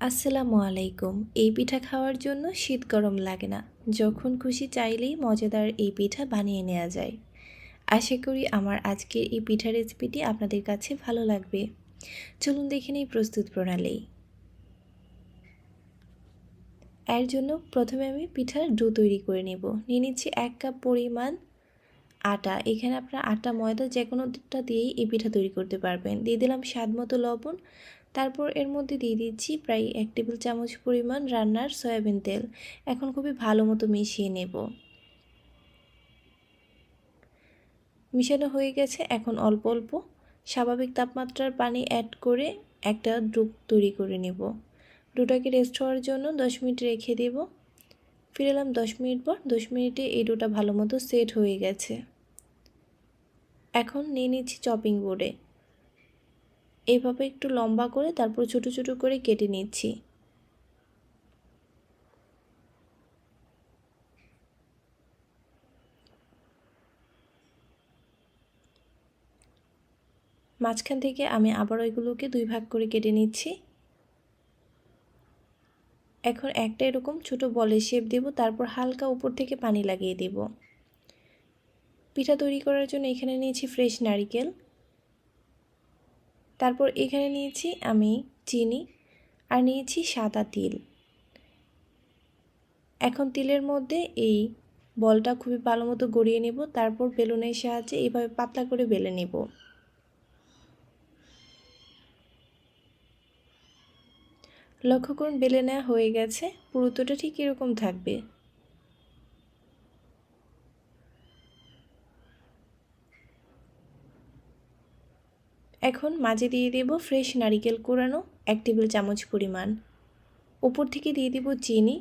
আসসালামু আলাইকুম। এই পিঠা খাওয়ার জন্য শীত গরম লাগে না। যখন খুশি চাইলেই মজাদার এই পিঠা বানিয়ে নেওয়া যায়। আশা করি আমার আজকের এই পিঠা রেসিপিটি আপনাদের কাছে ভালো লাগবে। চলুন দেখে নিই প্রস্তুত প্রণালী। এর জন্য প্রথমে আমি পিঠার ডো তৈরি করে নেব। নিয়ে নিচ্ছি এক কাপ পরিমাণ আটা। এখানে আপনার আটা, ময়দা যে কোনোটা দিয়েই এই পিঠা তৈরি করতে পারবেন। দিয়ে দিলাম স্বাদ মতো লবণ তারপর এর মধ্যে দিয়ে দিচ্ছি প্রায় এক টেবিল চামচ পরিমাণ রান্নার সয়াবিন তেল। এখন খুবই ভালো মতো মিশিয়ে নেব। মিশানো হয়ে গেছে এখন অল্প অল্প স্বাভাবিক তাপমাত্রার পানি অ্যাড করে একটা ডুব তৈরি করে নেব। ডোটাকে রেস্ট হওয়ার জন্য দশ মিনিট রেখে দেব। ফিরে এলাম দশ মিনিট পর, দশ মিনিটে এই ডোটা ভালো মতো সেট হয়ে গেছে। এখন নিয়ে নিচ্ছি চপিং বোর্ডে এইভাবে একটু লম্বা করে তারপর ছোট ছোট করে কেটে নিচ্ছি। মাঝখান থেকে আমি আবার ওইগুলোকে দুই ভাগ করে কেটে নিচ্ছি। এখন একটা এরকম ছোট বলের শেপ দেব, তারপর হালকা উপর থেকে পানি লাগিয়ে দেব। পিঠা তৈরি করার জন্য এখানে নিয়েছি ফ্রেশ নারিকেল। তারপর এখানে নিয়েছি আমি চিনি আর নিয়েছি সাদা তিল। এখন তিলের মধ্যে এই বলটা খুবই ভালো মতো গড়িয়ে নেব, তারপর বেলুনের সাহায্যে এইভাবে পাতলা করে বেলে নেব। লক্ষ্য করুন, বেলে নেওয়া হয়ে গেছে, পুরুত্বটা ঠিক এরকম থাকবে। এখন মাঝে দিয়ে দেব ফ্রেশ নারিকেল কোরানো এক টেবিল চামচ পরিমাণ। উপর থেকে দিয়ে দিব চিনি।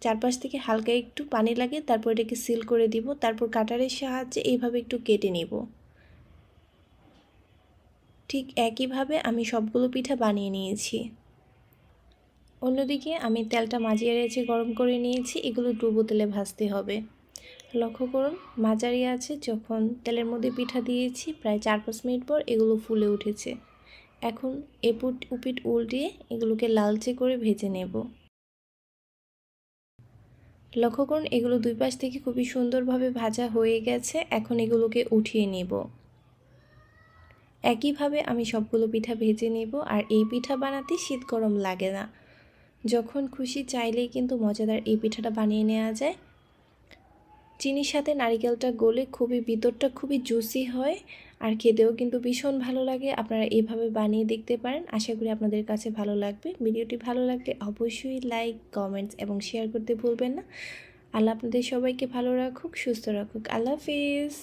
চারপাশ থেকে হালকা একটু পানি লাগে, তারপর এটাকে সিল করে দিব। তারপর কাটারের সাহায্যে এইভাবে একটু কেটে নেব। ঠিক একইভাবে আমি সবগুলো পিঠা বানিয়ে নিয়েছি। অন্যদিকে আমি তেলটা মাজিয়ে রেখে গরম করে নিয়েছি। এগুলো ডুবো তেলে ভাজতে হবে। লক্ষ্য করুন, মাঝারি আছে, যখন তেলের মধ্যে পিঠা দিয়েছি, প্রায় চার পাঁচ মিনিট পর এগুলো ফুলে উঠেছে। এখন এপুট, উপিট উল্টিয়ে এগুলোকে লালচে করে ভেজে নেব। লক্ষ্য করুন, এগুলো দুই পাশ থেকে খুবই সুন্দরভাবে ভাজা হয়ে গেছে, এখন এগুলোকে উঠিয়ে নেব। একইভাবে আমি সবগুলো পিঠা ভেজে নেব, আর এই পিঠা বানাতে শীত গরম লাগে না। যখন খুশি চাইলেই কিন্তু মজাদার এই পিঠাটা বানিয়ে নেওয়া যায়। চিনির সাথে নারিকেলটা গলে খুবই ভিতরটা খুবই জুসি হয় আর খেতেও কিন্তু ভীষণ ভালো লাগে। আপনারা এভাবে বানিয়ে দেখতে পারেন। আশা করি আপনাদের কাছে ভালো লাগবে। ভিডিওটি ভালো লাগলে অবশ্যই লাইক কমেন্টস এবং শেয়ার করতে ভুলবেন না। আল্লাহ আপনাদের সবাইকে ভালো রাখুক, সুস্থ রাখুক। আল্লাহ হাফিজ।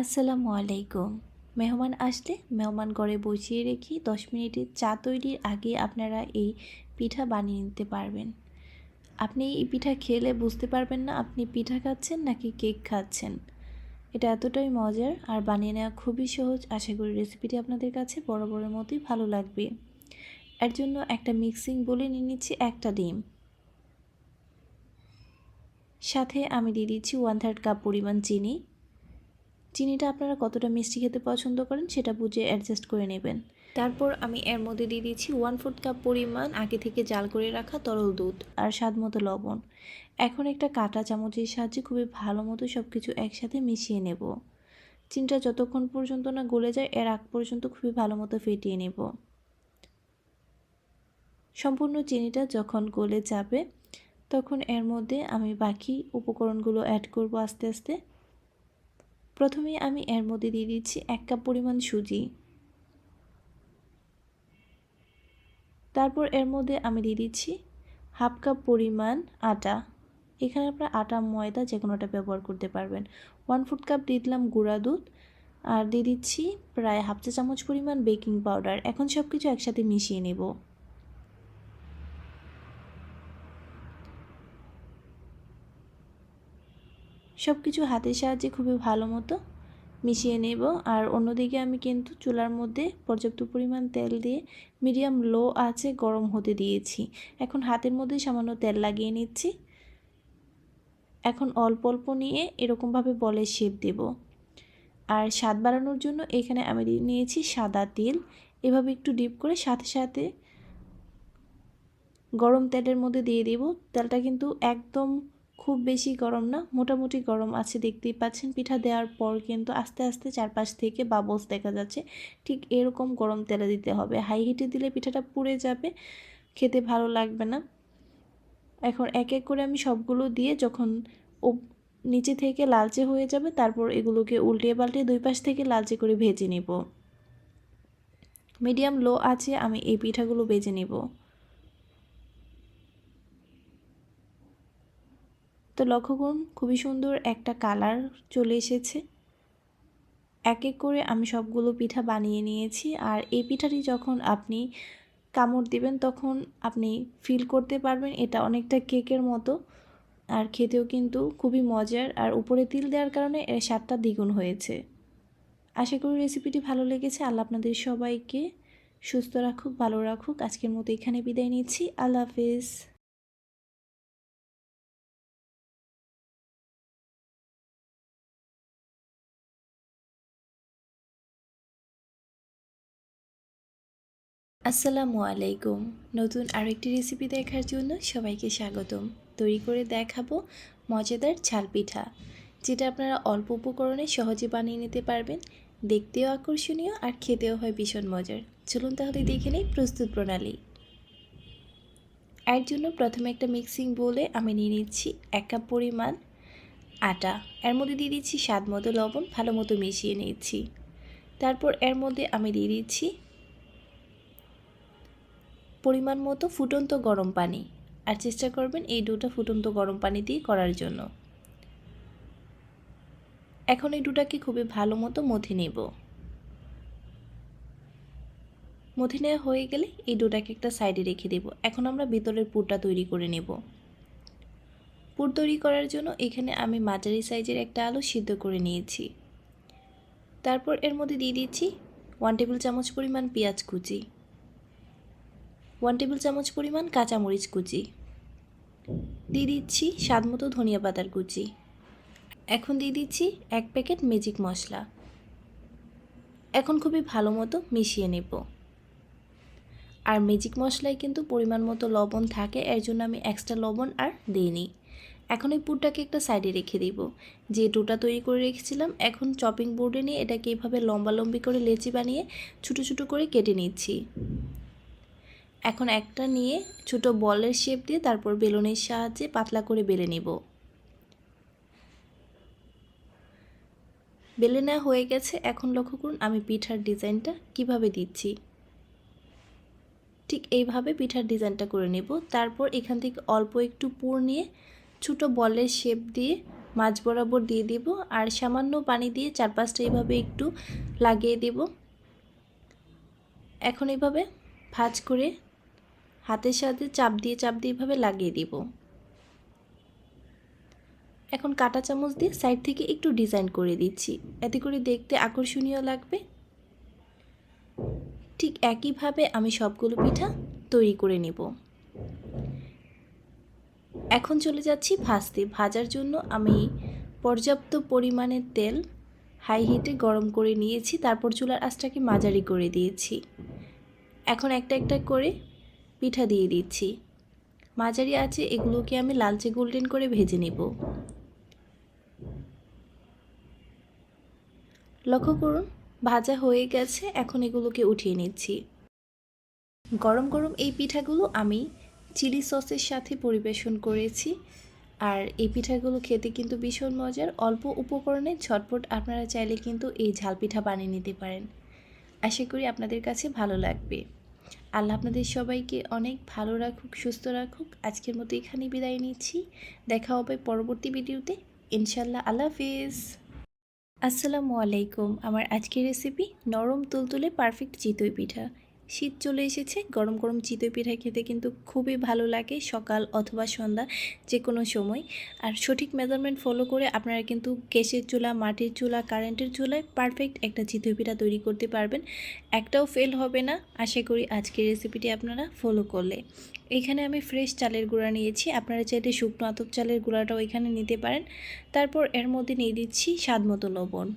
আসসালামু আলাইকুম। মেহমান আসলে মেহমান ঘরে বসিয়ে রেখে দশ মিনিটের চা তৈরির আগে আপনারা এই পিঠা বানিয়ে নিতে পারবেন। আপনি এই পিঠা খেলে বুঝতে পারবেন না আপনি পিঠা খাচ্ছেন নাকি কেক খাচ্ছেন। এটা এতটাই মজার আর বানিয়ে নেওয়া খুবই সহজ। আশা করি রেসিপিটি আপনাদের কাছে বড় বড় মতোই ভালো লাগবে। এর জন্য একটা মিক্সিং বলে নিয়ে নিচ্ছি একটা ডিম। সাথে আমি দিয়ে দিচ্ছি ওয়ান থার্ড কাপ পরিমাণ চিনি। চিনিটা আপনারা কতটা মিষ্টি খেতে পছন্দ করেন সেটা বুঝে অ্যাডজাস্ট করে নেবেন। তারপর আমি এর মধ্যে দিয়ে দিচ্ছি ওয়ান ফোর্থ কাপ পরিমাণ আগে থেকে জাল করে রাখা তরল দুধ আর স্বাদ মতো লবণ। এখন একটা কাটা চামচের সাহায্যে খুবই ভালো মতো সব কিছু একসাথে মিশিয়ে নেব। চিনিটা যতক্ষণ পর্যন্ত না গলে যায়, এর আগ পর্যন্ত খুবই ভালো মতো ফেটিয়ে নেব। সম্পূর্ণ চিনিটা যখন গলে যাবে, তখন এর মধ্যে আমি বাকি উপকরণগুলো অ্যাড করব আস্তে আস্তে। প্রথমে আমি এর মধ্যে দিয়ে দিচ্ছি এক কাপ পরিমাণ সুজি। তারপর এর মধ্যে আমি দিয়ে দিচ্ছি হাফ কাপ পরিমাণ আটা। এখানে আপনার আটা, ময়দা যে কোনোটা ব্যবহার করতে পারবেন। ওয়ান ফুট কাপ দিয়ে দিলাম গুঁড়া দুধ আর দিয়ে দিচ্ছি প্রায় হাফ চা চামচ পরিমাণ বেকিং পাউডার এখন সব কিছু একসাথে মিশিয়ে নেব। সব কিছু হাতের সাহায্যে খুবই ভালো মতো মিশিয়ে নেব। আর অন্যদিকে আমি কিন্তু চুলার মধ্যে পর্যাপ্ত পরিমাণ তেল দিয়ে মিডিয়াম লো আছে গরম হতে দিয়েছি। এখন হাতের মধ্যে সামান্য তেল লাগিয়ে নিচ্ছি। এখন অল্প অল্প নিয়ে এরকমভাবে বলের শেপ দেব। আর স্বাদ বাড়ানোর জন্য এখানে আমি নিয়েছি সাদা তেল। এভাবে একটু ডিপ করে সাথে সাথে গরম তেলের মধ্যে দিয়ে দিব। তেলটা কিন্তু একদম খুব বেশি গরম না, মোটামুটি গরম আছে দেখতেই পাচ্ছেন। পিঠা দেওয়ার পর কিন্তু আস্তে আস্তে চারপাশ থেকে বাবলস দেখা যাচ্ছে। ঠিক এরকম গরম তেলে দিতে হবে। হাই হিটে দিলে পিঠাটা পুড়ে যাবে, খেতে ভালো লাগবে না। এখন এক এক করে আমি সবগুলো দিয়ে যখন ও নিচে থেকে লালচে হয়ে যাবে, তারপর এগুলোকে উল্টিয়ে পাল্টিয়ে দুই পাশ থেকে লালচে করে ভেজে নেব। মিডিয়াম লো আছে, আমি এই পিঠাগুলো ভেজে নেব। তো লক্ষ্য করুন, খুবই সুন্দর একটা কালার চলে এসেছে। এক এক করে আমি সবগুলো পিঠা বানিয়ে নিয়েছি আর এই পিঠাটি যখন আপনি কামড় দিবেন তখন আপনি ফিল করতে পারবেন এটা অনেকটা কেকের মতো আর খেতেও কিন্তু খুবই মজার আর উপরে তিল দেওয়ার কারণে এর স্বাদটা দ্বিগুণ হয়েছে। আশা করি রেসিপিটি ভালো লেগেছে। আল্লাহ আপনাদের সবাইকে সুস্থ রাখুক, ভালো রাখুক। আজকের মতো এখানে বিদায় নিচ্ছি। আল্লাহ হাফিজ। আসসালামু আলাইকুম। নতুন আরেকটি রেসিপি দেখার জন্য সবাইকে স্বাগতম। তৈরি করে দেখাবো মজাদার ঝাল পিঠা, যেটা আপনারা অল্প উপকরণে সহজে বানিয়ে নিতে পারবেন। দেখতেও আকর্ষণীয় আর খেতেও হয় ভীষণ মজার। চলুন তাহলে দেখে নিই প্রস্তুত প্রণালী। এর জন্য প্রথমে একটা মিক্সিং বলে আমি নিয়ে নিচ্ছি এক কাপ পরিমাণ আটা। এর মধ্যে দিয়ে দিচ্ছি স্বাদ মতো লবণ, ভালো মতো মিশিয়ে নিচ্ছি। তারপর এর মধ্যে আমি দিয়ে দিচ্ছি পরিমাণ মতো ফুটন্ত গরম পানি। আর চেষ্টা করবেন এই ডোটা ফুটন্ত গরম পানি দিয়ে করার জন্য। এখন এই ডোটাকে খুবই ভালো মতো মথে নেব। মথে নেওয়া হয়ে গেলে এই ডোটাকে একটা সাইডে রেখে দেব। এখন আমরা ভিতরের পুরটা তৈরি করে নেব। পুর তৈরি করার জন্য এখানে আমি মাঝারি সাইজের একটা আলু সিদ্ধ করে নিয়েছি। তারপর এর মধ্যে দিয়ে দিচ্ছি ওয়ান টেবিল চামচ পরিমাণ পেঁয়াজ কুচি। ওয়ান টেবিল চামচ পরিমাণ কাঁচামরিচ কুচি। দিয়ে দিচ্ছি স্বাদ মতো ধনিয়া পাতার কুচি। এখন দিয়ে দিচ্ছি এক প্যাকেট ম্যাজিক মশলা। এখন খুবই ভালো মতো মিশিয়ে নেব। আর ম্যাজিক মশলায় কিন্তু পরিমাণ মতো লবণ থাকে, এর জন্য আমি এক্সট্রা লবণ আর দিইনি। এখন এই পুরটাকে একটা সাইডে রেখে দিব। যে ডোটা তৈরি করে রেখেছিলাম, এখন চপিং বোর্ডে নিয়ে এটাকে এইভাবে লম্বা লম্বি করে লেচি বানিয়ে ছোটো ছোটো করে কেটে নিচ্ছি। এখন একটা নিয়ে ছোট বলের শেপ দিয়ে তারপর বেলুনের সাহায্যে পাতলা করে বেলে নিব। বেলে নেওয়া হয়ে গেছে। এখন লক্ষ্য করুন আমি পিঠার ডিজাইনটা কীভাবে দিচ্ছি। ঠিক এইভাবে পিঠার ডিজাইনটা করে নেব। তারপর এখান থেকে অল্প একটু পুর নিয়ে ছোট বলের শেপ দিয়ে মাছ বরাবর দিয়ে দিব আর সামান্য পানি দিয়ে চারপাশটা এইভাবে একটু লাগিয়ে দেব। এখন এইভাবে ভাজ করে হাতের সাথে চাপ দিয়ে চাপ দিয়ে এভাবে লাগিয়ে দিব। এখন কাটা চামচ দিয়ে সাইড থেকে একটু ডিজাইন করে দিচ্ছি। এতে করে দেখতে আকর্ষণীয় লাগবে। ঠিক একইভাবে আমি সবগুলো পিঠা তৈরি করে নেব। এখন চলে যাচ্ছি ভাজতে। ভাজার জন্য আমি পর্যাপ্ত পরিমাণের তেল হাই হিটে গরম করে নিয়েছি। তারপর চুলার আঁচটাকে মাঝারি করে দিয়েছি। এখন একটা একটা করে পিঠা দিয়ে দিচ্ছি। মাঝারি আছে এগুলোকে আমি লালচে গোল্ডেন করে ভেজে নেব। লক্ষ্য করুন, ভাজা হয়ে গেছে, এখন এগুলোকে উঠিয়ে নিচ্ছি। গরম গরম এই পিঠাগুলো আমি চিলি সসের সাথে পরিবেশন করেছি। আর এই পিঠাগুলো খেতে কিন্তু ভীষণ মজার। অল্প উপকরণে ঝটপট আপনারা চাইলে কিন্তু এই ঝাল পিঠা বানিয়ে নিতে পারেন। আশা করি আপনাদের কাছে ভালো লাগবে। আল্লাহ আপনাদের সবাইকে অনেক ভালো রাখুক, সুস্থ রাখুক। আজকের মতো এখানে বিদায় নিচ্ছি। দেখা হবে পরবর্তী ভিডিওতে। ইনশাল্লাহ আল্লাহ হাফিজ। আসসালামু আলাইকুম। আমার আজকের রেসিপি নরম তুলতুলে পারফেক্ট চিতই পিঠা। শীত চলে এসেছে। গরম গরম চিতই পিঠা খেতে কিন্তু খুবই ভালো লাগে সকাল অথবা সন্ধ্যা যে কোনো সময়। আর সঠিক মেজারমেন্ট ফলো করে আপনারা কিন্তু গ্যাসের চুলা, মাটির চুলা কারেন্টের চুলায় পারফেক্ট একটা চিতই পিঠা তৈরি করতে পারবেন। একটাও ফেল হবে না। আশা করি আজকের রেসিপিটি আপনারা ফলো করলে। এখানে আমি ফ্রেশ চালের গুঁড়া নিয়েছি। আপনারা চাইলে শুকনো আতপ চালের গুঁড়াটাও এখানে নিতে পারেন। তারপর এর মধ্যে নিয়ে দিচ্ছি স্বাদ মতো লবণ।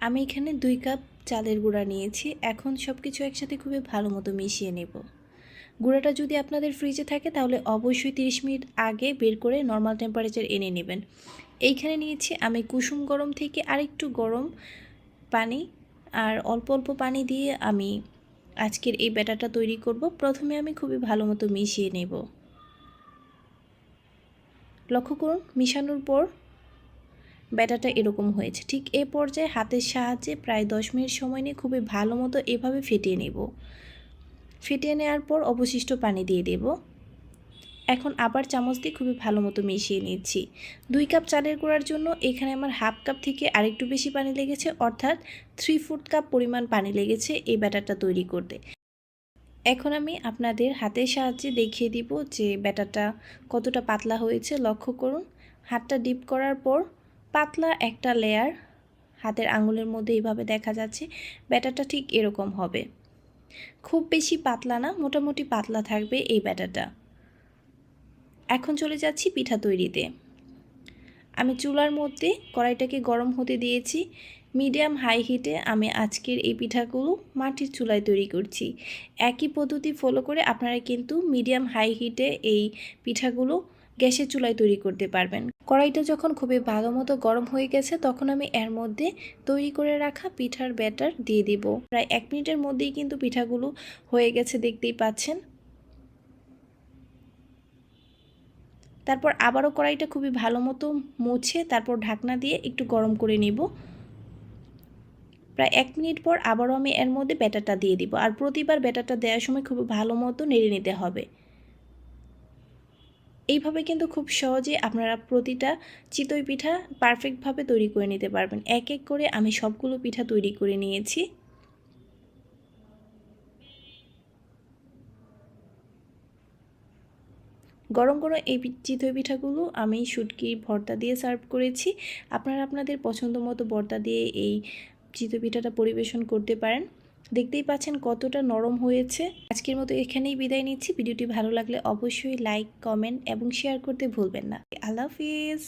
আমি এখানে দুই কাপ চালের গুঁড়া নিয়েছি। এখন সব কিছু একসাথে খুবই ভালো মতো মিশিয়ে নেব। গুঁড়াটা যদি আপনাদের ফ্রিজে থাকে, তাহলে অবশ্যই 30 মিনিট আগে বের করে নর্মাল টেম্পারেচার এনে নেবেন। এইখানে নিয়েছি আমি কুসুম গরম থেকে আরেকটু গরম পানি, আর অল্প অল্প পানি দিয়ে আমি আজকের এই ব্যাটারটা তৈরি করব। প্রথমে আমি খুবই ভালো মতো মিশিয়ে নেব। লক্ষ্য করুন, মিশানোর পর ব্যাটারটা এরকম হয়েছে। ঠিক এ পর্যায়ে হাতের সাহায্যে প্রায় দশ মিনিট সময় নিয়ে খুবই ভালো মতো এভাবে ফেটিয়ে নেব। ফেটিয়ে নেওয়ার পর অবশিষ্ট পানি দিয়ে দেব। এখন আবার চামচ দিয়ে খুবই ভালো মতো মিশিয়ে নিচ্ছি। দুই কাপ চালের গুঁড়ার জন্য এখানে আমার হাফ কাপ থেকে আরেকটু বেশি পানি লেগেছে, অর্থাৎ থ্রি ফোর্থ কাপ পরিমাণ পানি লেগেছে এই ব্যাটারটা তৈরি করতে। এখন আমি আপনাদের হাতের সাহায্যে দেখিয়ে দিব যে ব্যাটারটা কতটা পাতলা হয়েছে। লক্ষ্য করুন, হাতটা ডিপ করার পর পাতলা একটা লেয়ার হাতের আঙুলের মধ্যে এইভাবে দেখা যাচ্ছে, ব্যাটারটা ঠিক এরকম হবে। খুব বেশি পাতলা না, মোটামুটি পাতলা থাকবে এই ব্যাটারটা। এখন চলে যাচ্ছি পিঠা তৈরিতে। আমি চুলার মধ্যে কড়াইটাকে গরম হতে দিয়েছি। মিডিয়াম হাই হিটে আমি আজকের এই পিঠাগুলো মাটির চুলায় তৈরি করছি। একই পদ্ধতি ফলো করে আপনারা কিন্তু মিডিয়াম হাই হিটে এই পিঠাগুলো গ্যাসের চুলায় তৈরি করতে পারবেন। কড়াইটা যখন খুবই ভালো মতো গরম হয়ে গেছে, তখন আমি এর মধ্যে তৈরি করে রাখা পিঠার ব্যাটার দিয়ে দিব। প্রায় এক মিনিটের মধ্যেই কিন্তু পিঠাগুলো হয়ে গেছে, দেখতেই পাচ্ছেন। তারপর আবারও কড়াইটা খুবই ভালো মতো মুছে তারপর ঢাকনা দিয়ে একটু গরম করে নেব। প্রায় এক মিনিট পর আবারও আমি এর মধ্যে ব্যাটারটা দিয়ে দিব। আর প্রতিবার ব্যাটারটা দেওয়ার সময় খুব ভালো মতো নেড়ে নিতে হবে। এইভাবে কিন্তু খুব সহজে আপনারা প্রতিটা চিতই পিঠা পারফেক্টভাবে তৈরি করে নিতে পারবেন। এক এক করে আমি সবগুলো পিঠা তৈরি করে নিয়েছি। গরম গরম এই চিতই পিঠাগুলো আমি শুটকি, ভর্তা দিয়ে সার্ভ করেছি। আপনারা আপনাদের পছন্দ মতো ভর্তা দিয়ে এই চিতই পিঠাটা পরিবেশন করতে পারেন। দেখতেই পাচ্ছেন কতটা নরম হয়েছে। আজকের মতো এখানেই বিদায় নিচ্ছি। ভিডিওটি ভালো লাগলে অবশ্যই লাইক কমেন্ট এবং শেয়ার করতে ভুলবেন না। আল্লাহ হাফিজ।